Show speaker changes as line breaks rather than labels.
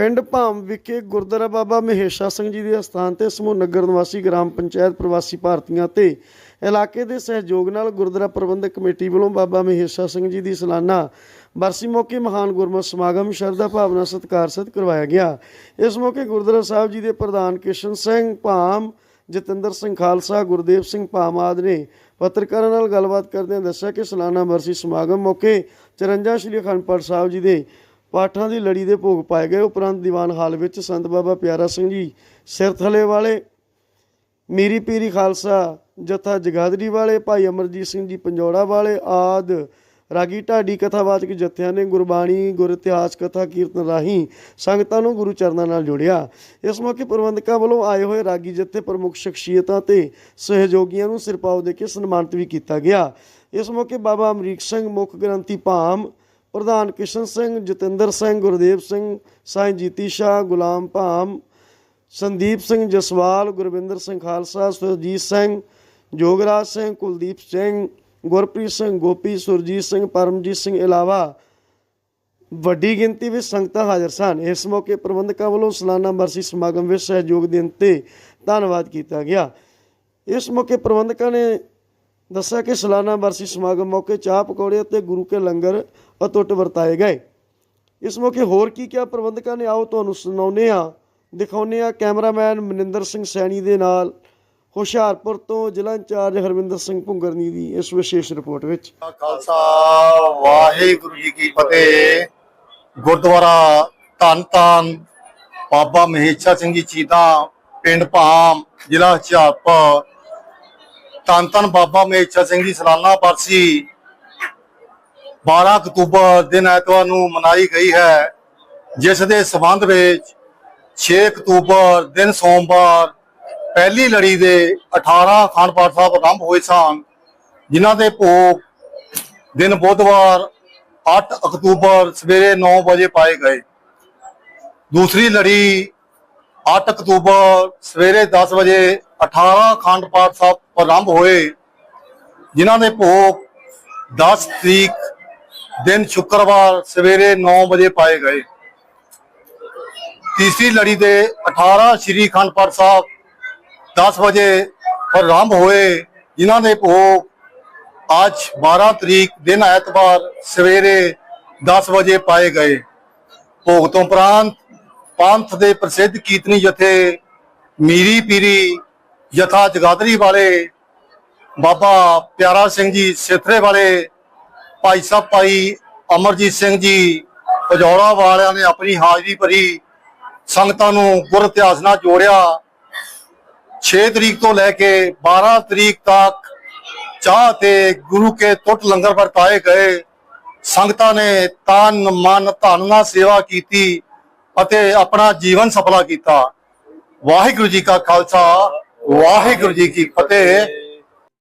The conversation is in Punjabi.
ਪਿੰਡ ਭਾਮ ਵਿਖੇ ਗੁਰਦੁਆਰਾ ਬਾਬਾ ਮਹੇਸ਼ਾ ਸਿੰਘ ਜੀ ਦੇ ਅਸਥਾਨ ਤੇ ਸਮੂਹ ਨਗਰ ਨਿਵਾਸੀ ਗ੍ਰਾਮ ਪੰਚਾਇਤ ਪ੍ਰਵਾਸੀ ਭਾਰਤੀਆਂ ਤੇ ਇਲਾਕੇ ਦੇ ਸਹਿਯੋਗ ਨਾਲ ਗੁਰਦੁਆਰਾ ਪ੍ਰਬੰਧਕ ਕਮੇਟੀ ਵੱਲੋਂ ਬਾਬਾ ਮਹੇਸ਼ਾ ਸਿੰਘ ਜੀ ਦੀ ਸਾਲਾਨਾ ਬਰਸੀ ਮੌਕੇ ਮਹਾਨ ਗੁਰਮਤਿ ਸਮਾਗਮ ਸ਼ਰਧਾ ਭਾਵਨਾ ਸਤਿਕਾਰ ਸਹਿਤ ਕਰਵਾਇਆ ਗਿਆ। ਇਸ ਮੌਕੇ ਗੁਰਦੁਆਰਾ ਸਾਹਿਬ ਜੀ ਦੇ ਪ੍ਰਧਾਨ ਕਿਸ਼ਨ ਸਿੰਘ, ਭਾਮ ਜਤਿੰਦਰ ਸਿੰਘ ਖਾਲਸਾ, ਗੁਰਦੇਵ ਸਿੰਘ ਭਾਮ ਆਦਿ ਨੇ ਪੱਤਰਕਾਰਾਂ ਨਾਲ ਗੱਲਬਾਤ ਕਰਦਿਆਂ ਦੱਸਿਆ ਕਿ ਸਾਲਾਨਾ ਬਰਸੀ ਸਮਾਗਮ ਮੌਕੇ 54 ਸ਼੍ਰੀ ਅਖੰਡ ਪਾਠ ਸਾਹਿਬ ਜੀ ਦੇ ਪਾਠਾਂ ਦੀ ਲੜੀ ਦੇ ਭੋਗ ਪਾਏ ਗਏ। ਉਪਰੰਤ ਦੀਵਾਨ ਹਾਲ ਵਿੱਚ ਸੰਤ ਬਾਬਾ ਪਿਆਰਾ ਸਿੰਘ ਜੀ ਸਿਰ ਥਲੇ ਵਾਲੇ, ਮੀਰੀ ਪੀਰੀ ਖਾਲਸਾ, ਜਥਾ ਜਗਾਦਰੀ ਵਾਲੇ, ਭਾਈ ਅਮਰਜੀਤ ਸਿੰਘ ਜੀ ਪੰਜੋੜਾ ਵਾਲੇ ਆਦ ਰਾਗੀ ਢਾਡੀ ਕਥਾਵਾਚਕ ਜਥਿਆਂ ਨੇ ਗੁਰਬਾਣੀ, ਗੁਰ ਇਤਿਹਾਸ, ਕਥਾ ਕੀਰਤਨ ਰਾਹੀਂ ਸੰਗਤਾਂ ਨੂੰ ਗੁਰੂ ਚਰਨਾਂ ਨਾਲ ਜੋੜਿਆ। ਇਸ ਮੌਕੇ ਪ੍ਰਬੰਧਕਾਂ ਵੱਲੋਂ ਆਏ ਹੋਏ ਰਾਗੀ ਜਥੇ ਪ੍ਰਮੁੱਖ ਸ਼ਖਸੀਅਤਾਂ ਤੇ ਸਹਿਯੋਗੀਆਂ ਨੂੰ ਸਿਰਪਾਓ ਦੇ ਕੇ ਸਨਮਾਨਿਤ ਵੀ ਕੀਤਾ ਗਿਆ। ਇਸ ਮੌਕੇ ਬਾਬਾ ਅਮਰੀਕ ਸਿੰਘ, ਮੁੱਖ ਗ੍ਰੰਥੀ ਭਾਮ ਪ੍ਰਧਾਨ ਕਿਸ਼ਨ ਸਿੰਘ, ਜਤਿੰਦਰ ਸਿੰਘ, ਗੁਰਦੇਵ ਸਿੰਘ, ਸਾਈਂ ਜੀਤੀ ਸ਼ਾਹ, ਗੁਲਾਮ ਭਾਮ, ਸੰਦੀਪ ਸਿੰਘ ਜਸਵਾਲ, ਗੁਰਵਿੰਦਰ ਸਿੰਘ ਖਾਲਸਾ, ਸੁਰਜੀਤ ਸਿੰਘ, ਜੋਗਰਾਜ ਸਿੰਘ, ਕੁਲਦੀਪ ਸਿੰਘ, ਗੁਰਪ੍ਰੀਤ ਸਿੰਘ, ਗੋਪੀ, ਸੁਰਜੀਤ ਸਿੰਘ, ਪਰਮਜੀਤ ਸਿੰਘ ਇਲਾਵਾ ਵੱਡੀ ਗਿਣਤੀ ਵਿੱਚ ਸੰਗਤਾਂ ਹਾਜ਼ਰ ਸਨ। ਇਸ ਮੌਕੇ ਪ੍ਰਬੰਧਕਾਂ ਵੱਲੋਂ ਸਾਲਾਨਾ ਬਰਸੀ ਸਮਾਗਮ ਵਿੱਚ ਸਹਿਯੋਗ ਦੇਣ ਤੇ ਧੰਨਵਾਦ ਕੀਤਾ ਗਿਆ। ਇਸ ਮੌਕੇ ਪ੍ਰਬੰਧਕਾਂ ਨੇ ਦੱਸਿਆ ਕਿ ਸਾਲਾਨਾ ਬਰਸੀ ਸਮਾਗਮ ਮੌਕੇ ਚਾਹ ਪਕੌੜੇ ਅਤੇ ਗੁਰੂ ਕੇ ਲੰਗਰ ਅਤੁੱਟ ਵਰਤਾਏ ਗਏ। ਇਸ ਮੌਕੇ ਹੋਰ ਕੀ ਕਿਹਾ? ਪ੍ਰਬੰਧਕਾਂ ਨੇ, ਆਓ ਤੁਹਾਨੂੰ ਸੁਣਾਉਂਦੇ ਆ ਦਿਖਾਉਂਦੇ ਆ ਕੈਮਰਾਮੈਨ ਮਨਿੰਦਰ ਸਿੰਘ ਸੈਣੀ ਦੇ ਨਾਲ ਹੁਸ਼ਿਆਰਪੁਰ ਤੋਂ ਜ਼ਿਲ੍ਹਾ ਇੰਚਾਰਜ ਹਰਵਿੰਦਰ ਸਿੰਘ ਭੁੰਗਰਨੀ ਦੀ ਇਸ ਵਿਸ਼ੇਸ਼ ਰਿਪੋਰਟ ਵਿੱਚ।
ਖਾਲਸਾ, ਵਾਹਿਗੁਰੂ ਜੀ ਕੀ ਫਤਿਹ। ਗੁਰਦੁਆਰਾ ਧੰਨ ਧੰਨ ਬਾਬਾ ਮਹੇਸ਼ਾ ਸਿੰਘ ਜੀ ਚੀਤਾ, ਪਿੰਡ ਭਾਮ, ਜ਼ਿਲ੍ਹਾ ਹੁਸ਼ਿਆਰਪੁਰ। ਧੰਨ ਧੰਨ ਬਾਬਾ ਮਹੇਸ਼ਾ ਸਿੰਘ ਜੀ, ਸਾਲਾਨਾ ਬਰਸੀ 12 ਅਕਤੂਬਰ ਦਿਨ ਐਤਵਾਰ ਨੂੰ ਮਨਾਈ ਗਈ ਹੈ, ਜਿਸ ਦੇ ਸਬੰਧ ਵਿੱਚ 6 ਅਕਤੂਬਰ ਦਿਨ ਸੋਮਵਾਰ ਪਹਿਲੀ ਲੜੀ ਦੇ 18 ਅਖੰਡ ਪਾਠ ਸਾਹਿਬ ਆਰੰਭ ਹੋਏ ਸਨ, ਜਿਨ੍ਹਾਂ ਦੇ ਭੋਗ ਦਿਨ ਬੁੱਧਵਾਰ 8 ਅਕਤੂਬਰ ਸਵੇਰੇ 9 ਵਜੇ ਪਾਏ ਗਏ। ਦੂਸਰੀ ਲੜੀ 8 ਅਕਤੂਬਰ ਸਵੇਰੇ 10 ਵਜੇ 18 ਅਖੰਡ ਪਾਠ ਸਾਹਿਬ ਪ੍ਰਾਰੰਭ ਹੋਏ, ਜਿਨ੍ਹਾਂ ਦੇ ਭੋਗ 10 ਤਰੀਕ ਦਿਨ ਸ਼ੁੱਕਰਵਾਰ ਸਵੇਰੇ 9 ਵਜੇ ਪਾਏ ਗਏ। ਤੀਸਰੀ ਲੜੀ ਦੇ 18 ਸ਼੍ਰੀ ਅਖੰਡ ਪਾਠ ਸਾਹਿਬ 10 ਵਜੇ ਪ੍ਰਾਰੰਭ ਹੋਏ, ਜਿਨ੍ਹਾਂ ਦੇ ਭੋਗ ਅੱਜ 12 ਤਰੀਕ ਦਿਨ ਐਤਵਾਰ ਸਵੇਰੇ 10 ਵਜੇ ਪਾਏ ਗਏ। ਭੋਗ ਤੋਂ ਉਪਰੰਤ ਪੰਥ ਦੇ ਪ੍ਰਸਿੱਧ ਕੀਰਤਨੀ ਜਥੇ ਮੀਰੀ ਪੀਰੀ ਯਥਾ ਜਗਾਦਰੀ ਵਾਲੇ, ਬਾਬਾ ਪਿਆਰਾ ਸਿੰਘ ਜੀ ਸਿੱਥਰੇ ਵਾਲੇ, ਭਾਈ ਸਾਹਿਬ ਭਾਈ ਅਮਰਜੀਤ ਸਿੰਘ ਜੀ, ਪਜੌੜਾ ਵਾਲਿਆਂ ਨੇ ਆਪਣੀ ਹਾਜ਼ਰੀ ਭਰੀ ਸੰਗਤਾਂ ਨੂੰ ਗੁਰ ਇਤਿਹਾਸ ਨਾਲ ਜੋੜਿਆ। 6 ਤਰੀਕ ਤੋਂ ਲੈ ਕੇ 12 ਤਰੀਕ ਤੱਕ ਚਾਹ ਤੇ ਗੁਰੂ ਕੇ ਟੁੱਟ ਲੰਗਰ ਵਰਤਾਏ ਗਏ। ਸੰਗਤਾਂ ਨੇ ਤਨ, ਮਨ, ਧਨ ਨਾਲ ਸੇਵਾ ਕੀਤੀ ਅਤੇ ਆਪਣਾ ਜੀਵਨ ਸਫਲਾ ਕੀਤਾ। ਵਾਹਿਗੁਰੂ ਜੀ ਕਾ ਖਾਲਸਾ। ਵਾਹਿਗੁਰੂ ਜੀ ਕੀ ਫਤਿਹ।